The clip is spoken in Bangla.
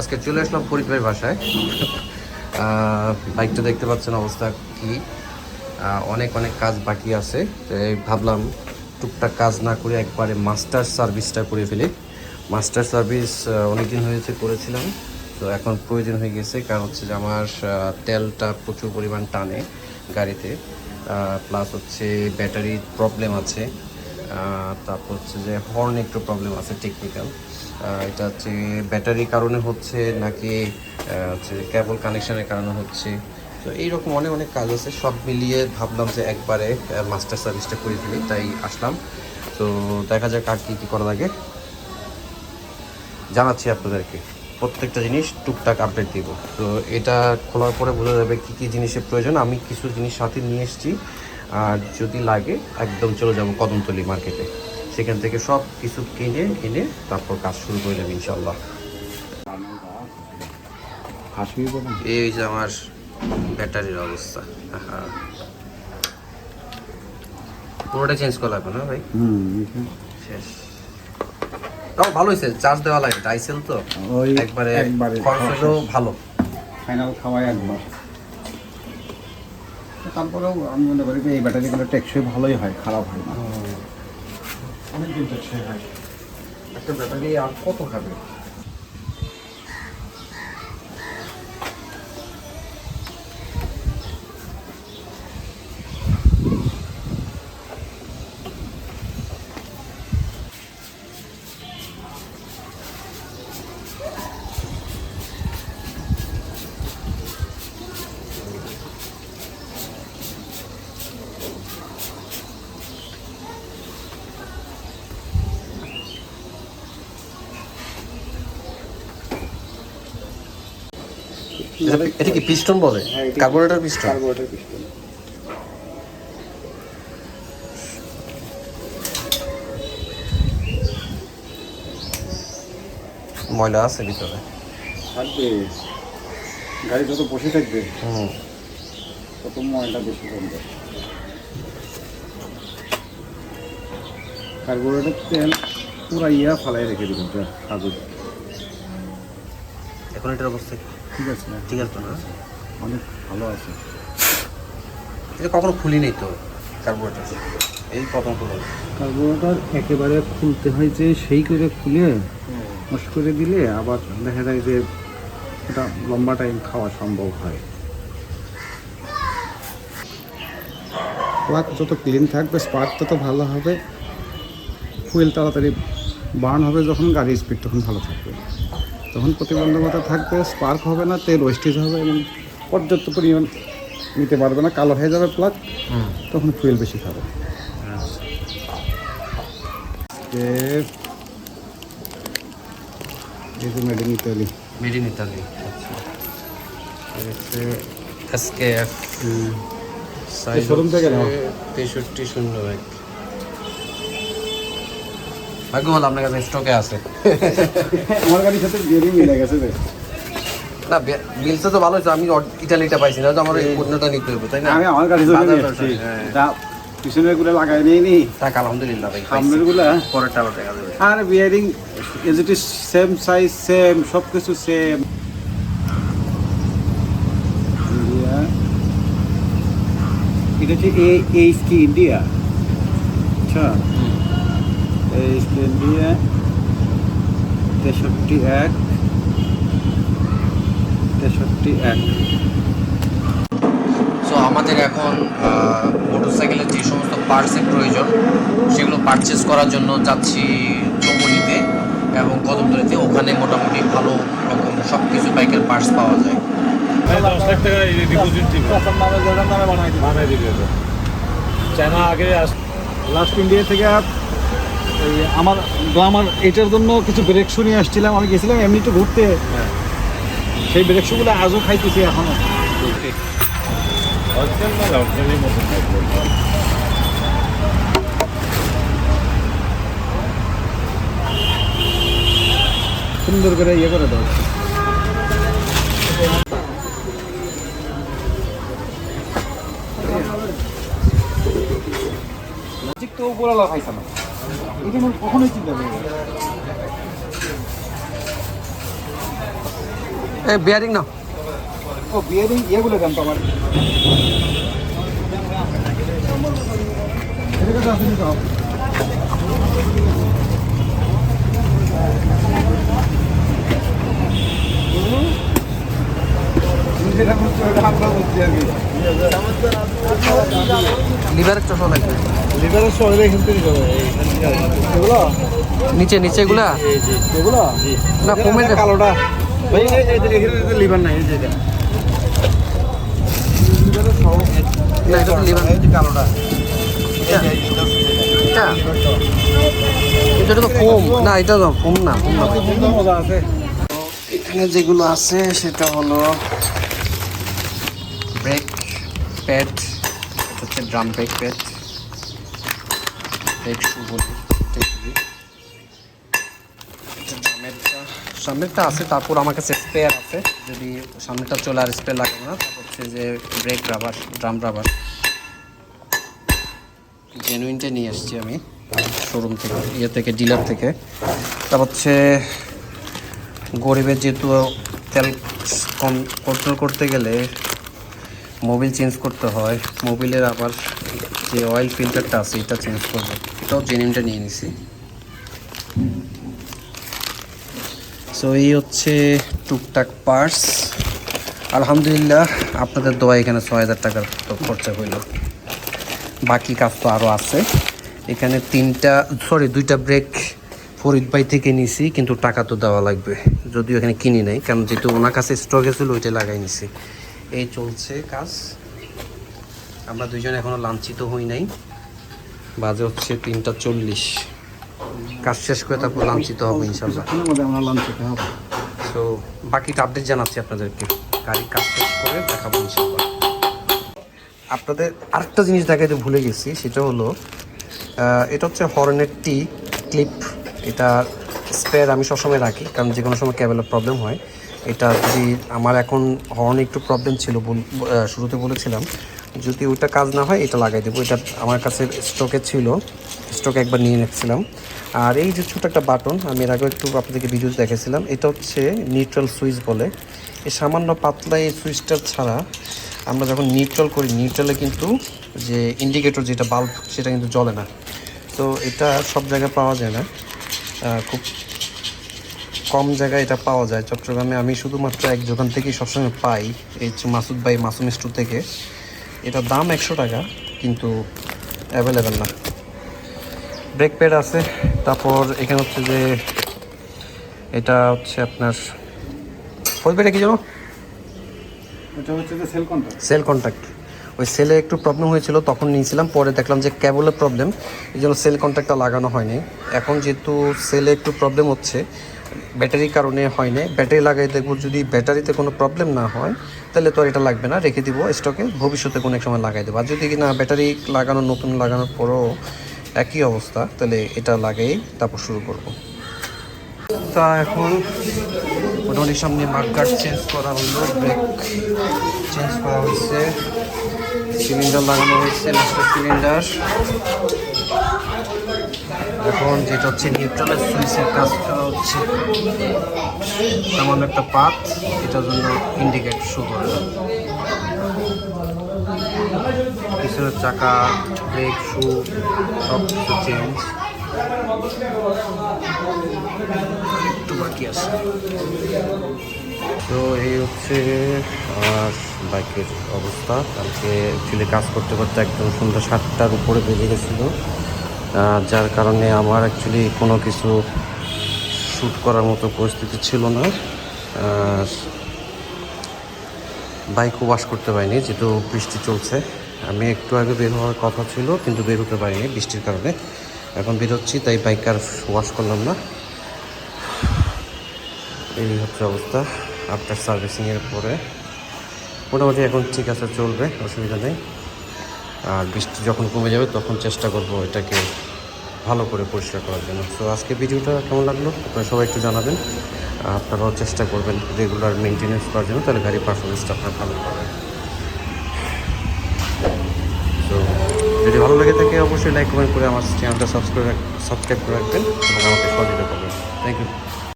আজকে চলে আসলাম ফরিদ ভাইয়ের বাসায় বাইকটা দেখতে পাচ্ছেন অবস্থা কি। অনেক অনেক কাজ বাকি আছে। ভাবলাম টুকটাক কাজ না করে একবারে মাস্টার সার্ভিসটা করে ফেলি। মাস্টার সার্ভিস অনেক দিন হয়েছে করেছিলাম। তো এখন প্রয়োজন হয়ে গেছে, কারণ হচ্ছে যে আমার তেলটা প্রচুর পরিমাণ টানে গাড়িতে। প্লাস হচ্ছে ব্যাটারির প্রবলেম আছে। তারপর হচ্ছে যে হর্ন একটু প্রবলেম আছে টেকনিক্যাল এটা হচ্ছে ব্যাটারির কারণে হচ্ছে নাকি হচ্ছে কেবল কানেকশানের কারণে হচ্ছে। তো এইরকম অনেক অনেক কাজ আছে, সব মিলিয়ে ভাবলাম যে একবারে মাস্টার সার্ভিসটা করে ফেলি, তাই আসলাম। তো দেখা যাক আর কী কী করা লাগে। জানাচ্ছি আপনাদেরকে, প্রত্যেকটা জিনিস টুকটাক আপডেট দিব। তো এটা খোলার পরে বোঝা যাবে কী কী জিনিসের প্রয়োজন। আমি কিছু জিনিস সাথে নিয়ে এসেছি, আর যদি লাগে, একদম চলে যাব কদমতলি মার্কেটে সেখান থেকে সব কিছু কিনে এনে তারপর কাজ শুরু করে দেবে ইনশাল্লাহ এই যে আমার ব্যাটারির অবস্থা। পুরোটা চেঞ্জ করা লাগবে না ভাই? হুম শেষ। তাও ভালো হয়েছে চার্জ দেওয়া লাগে ডাইসেল তো। ওই একবারে একবারে খরচ হলেও ভালো। ফাইনাল খাওয়াই একবার। তারপরেও আমি মনে করি যে এই ব্যাটারিগুলো টেকসই ভালোই হয় খারাপ হয় না। অনেকদিন টেকসই হয় একটা ব্যাটারি আর কত খাবে এটা কি পিস্টন বলে? Carburettor piston? Carburettor piston. ময়লা আছে ভিতরে। থাকবে। গাড়ি যত বসে থাকবে হুম। তত ময়লা বেশি কমবে কার্বোরেটর তেল পুরা ইয়া ফালাই রেখে দিবেন কাগজ। এখন এটার অবস্থা কি? ঠিক আছে না ঠিক আছে তো না অনেক ভালো আছে। এটা কখনো খুলি নেই তো কার্বোরেটর? এই প্রথম খুলো কার্বোরেটর একেবারে খুলতে হয় যে সেই করে খুলে মশ করে দিলে আবার দেখা যায় যে এটা লম্বা টাইম খাওয়া সম্ভব হয়। প্লাগ যত ক্লিন থাকবে স্পার্ক তত ভালো হবে। ফুয়েল তাড়াতাড়ি বার্ন হবে যখন গাড়ির স্পিড তখন ভালো থাকবে। তখন প্রতিবন্ধকতা থাকবে স্পার্ক হবে না তেল ওয়েস্টেজ হবে এবং পর্যাপ্ত পরিমাণ নিতে পারবে না কালো হয়ে যাবে প্লাগ তখন ফুয়েল বেশি খাবে। যে এই যে made in Italy made in Italy SKF size showroom থেকে তেষট্টি শূন্য এক। ভাগ্য ভালো আপনার কাছে স্টকে আছে। আমার গাড়ির সাথে বেরিয়ে মিলে গেছে না বিলসে তো ভালো আমি ইটালিটা পাইছি না তো আমার অন্যটা নিতে হবে তাই না? আমি আমার গাড়ি এসেছি হ্যাঁ। পিছনেরগুলো লাগাই নিয়ে নি। থাক আলহামদুলিল্লাহ ভাই সামনেরগুলা? পরেরটা আবার দেখা যাবে। আর bearing as it is same size same সব কিছু সেম এটা হচ্ছে এ এইচ কি ইন্ডিয়া আচ্ছা। ইন্ডিয়া তেষট্টি এক তেষট্টি এক। সো আমাদের এখন মোটরসাইকেলের যে সমস্ত পার্টসের প্রয়োজন সেগুলো পারচেস করার জন্য যাচ্ছি চৌমনিতে এবং কদমতলিতে। ওখানে মোটামুটি ভালো রকম সব কিছু বাইকের পার্টস পাওয়া যায়। ভাই দশ লাখ টাকা ডিপোজিট দিবে। বানাই দিবে। চায়না আগে লাস্ট ইন্ডিয়া থেকে এই আমার গ্লামার এটার জন্য কিছু ব্রেক শু নিয়ে আসছিলাম, আমি গেছিলাম এমনি একটু ঘুরতে। সেই ব্রেক শুগুলো আজও খাইতেছি এখনও। সুন্দর করে ইয়ে করে দাও। তো উপরালা খাইছে না। এটা আমার কখনোই চিন্তা করি। এই বিয়ারিং না ও বিয়ারিং ইয়েগুলো দাম তো আমার এদিকে তো আসেনি তো। যেটা বলছো ওটা আমরা বলছি আর কি। লিভারের চশমা লাগবে লিভারের শরীরে এখান থেকে যাবে এগুলো নিচে নিচে এগুলা এগুলো না কমেন্ট কালোটা ভাই এই- এই- এই- এখানে লিভার নাই এই যে এটা। না এটা তো লিভার কালোটা এটা এটা তো ফোম না এটা তো না এখানে যেগুলো আছে সেটা হলো প্যাড হচ্ছে ড্রাম ব্রেক প্যাড শু বলি সামনেরটা আছে, তারপর আমার কাছে স্পেয়ার আছে। যদি সামনেটা চলে আর স্পেয়ার লাগবে না, তারপর হচ্ছে যে ব্রেক রাবার ড্রাম রাবার জেনুইনটা নিয়ে এসেছি আমি শোরুম থেকে ইয়ে থেকে ডিলার থেকে। তারপর হচ্ছে গরিবের যেহেতু তেল কম কন্ট্রোল করতে গেলে মোবিল চেঞ্জ করতে হয়, মোবিলের আবার যে অয়েল ফিল্টারটা আছে, এটা চেঞ্জ করব। এটাও জেনিমটা নিয়ে নিছি। সো এই হচ্ছে টুকটাক পার্টস আলহামদুলিল্লাহ, আপনাদের দোয়া এখানে ছয় হাজার টাকার খরচা হইল। বাকি কাজ তো আরও আছে। এখানে তিনটা সরি দুইটা ব্রেক ফরিদ ভাই থেকে নিছি, কিন্তু টাকা তো দেওয়া লাগবে। যদিও এখানে কিনি নাই, কারণ যেহেতু ওনার কাছে স্টকে ছিল, ওইটা লাগাই নিছি। এই চলছে কাজ। আমরা দুইজন এখনও লাঞ্ছিত হই নাই। বাজে হচ্ছে তিনটা চল্লিশ। কাজ শেষ করে তারপর লাঞ্ছিত হব ইনশাল্লাহ সো বাকিটা আপডেট জানাচ্ছি আপনাদেরকে। গাড়ি কাজ শেষ করে দেখাবো ইনশাল্লাহ আপনাদের আরেকটা জিনিস দেখাতে ভুলে গেছি সেটা হলো এটা হচ্ছে হর্নের টি ক্লিপ এটা স্পেয়ার আমি সবসময় রাখি কারণ যে কোনো সময় ক্যাবেলের প্রবলেম হয়। এটা যদি আমার এখন হর্ন একটু প্রবলেম ছিল শুরুতে বলেছিলাম, যদি ওইটা কাজ না হয়, এটা লাগাই দেবো। এটা আমার কাছে স্টকে ছিল স্টকে একবার নিয়ে নিচ্ছিলাম আর এই যে ছোটো একটা বাটন আমি এর আগে একটু আপনাদেরকে ভিডিও দেখেছিলাম এটা হচ্ছে নিউট্রাল সুইচ বলে। এই সামান্য পাতলা এই সুইচটা ছাড়া আমরা যখন নিউট্রাল করি নিউট্রালে কিন্তু যে ইন্ডিকেটর যেটা বাল্ব সেটা কিন্তু জ্বলে না। তো এটা সব জায়গায় পাওয়া যায় না। খুব কম জায়গায় এটা পাওয়া যায়। চট্টগ্রামে আমি শুধুমাত্র এক দোকান থেকেই সবসময় পাই এই হচ্ছে মাসুদ ভাই মাসুম স্টোর থেকে। এটার দাম একশো টাকা কিন্তু অ্যাভেলেবেল না। ব্রেক প্যাড আছে তারপর এখানে হচ্ছে যে এটা হচ্ছে আপনার ফোরবেটা কি জানো এটা হচ্ছে যে সেল কন্ট্রাক্ট সেল কন্ট্যাক্ট ওই সেলে একটু প্রবলেম হয়েছিল তখন নিয়েছিলাম পরে দেখলাম যে কেবলের প্রবলেম এই জন্য সেল কন্ট্যাক্টটা লাগানো হয়নি। এখন যেহেতু সেলে একটু প্রবলেম হচ্ছে ব্যাটারির কারণে হয়নি ব্যাটারি লাগাই দেখব, যদি ব্যাটারিতে কোনো প্রবলেম না হয়, তাহলে তো আর এটা লাগবে না, রেখে দিব স্টকে ভবিষ্যতে কোনো এক সময় লাগাই দেবো। আর যদি না ব্যাটারি লাগানো, নতুন লাগানোর পরও একই অবস্থা, তাহলে এটা লাগাই তারপর শুরু করব। তা এখন মোটামুটি সামনে মার্কার চেঞ্জ করা হলো ব্রেক চেঞ্জ করা হয়েছে সিলিন্ডার লাগানো হয়েছে সিলিন্ডার এখন যেটা হচ্ছে নিউট্রালের সুইচের কাজ করা হচ্ছে, তেমন একটা পাত এটার জন্য ইন্ডিকেট শো করে। পিছনের চাকা ব্রেক শু সব কিছু চেঞ্জ একটু বাকি আছে। তো এই হচ্ছে বাইকের অবস্থা। কালকে অ্যাকচুয়ালি কাজ করতে করতে একদম সন্ধ্যা সাতটার উপরে বেজে গেছিল। যার কারণে আমার অ্যাকচুয়ালি কোনো কিছু শ্যুট করার মতো পরিস্থিতি ছিল না। বাইকও ওয়াশ করতে পারিনি, যেহেতু বৃষ্টি চলছে। আমি একটু আগে বের হওয়ার কথা ছিল, কিন্তু বের হতে পারিনি বৃষ্টির কারণে। এখন বেরোচ্ছি তাই বাইক আর ওয়াশ করলাম না। এই হচ্ছে অবস্থা আফটার সার্ভিসিংয়ের পরে। মোটামুটি এখন ঠিক আছে, চলবে, অসুবিধা নেই। আর বৃষ্টি যখন কমে যাবে, তখন চেষ্টা করব এটাকে ভালো করে পরিষ্কার করার জন্য। সো আজকে ভিডিওটা কেমন লাগল? আপনারা সবাই একটু জানাবেন। আপনারাও চেষ্টা করবেন রেগুলার মেনটেনেন্স করার জন্য, তাহলে গাড়ির পারফরমেন্সটা আপনার ভালো পাবেন। তো যদি ভালো লাগে থাকে, অবশ্যই লাইক কমেন্ট করে আমার চ্যানেলটা সাবস্ক্রাইব সাবস্ক্রাইব করে রাখবেন এবং আমাকে সহযোগিতা করবেন। Thank you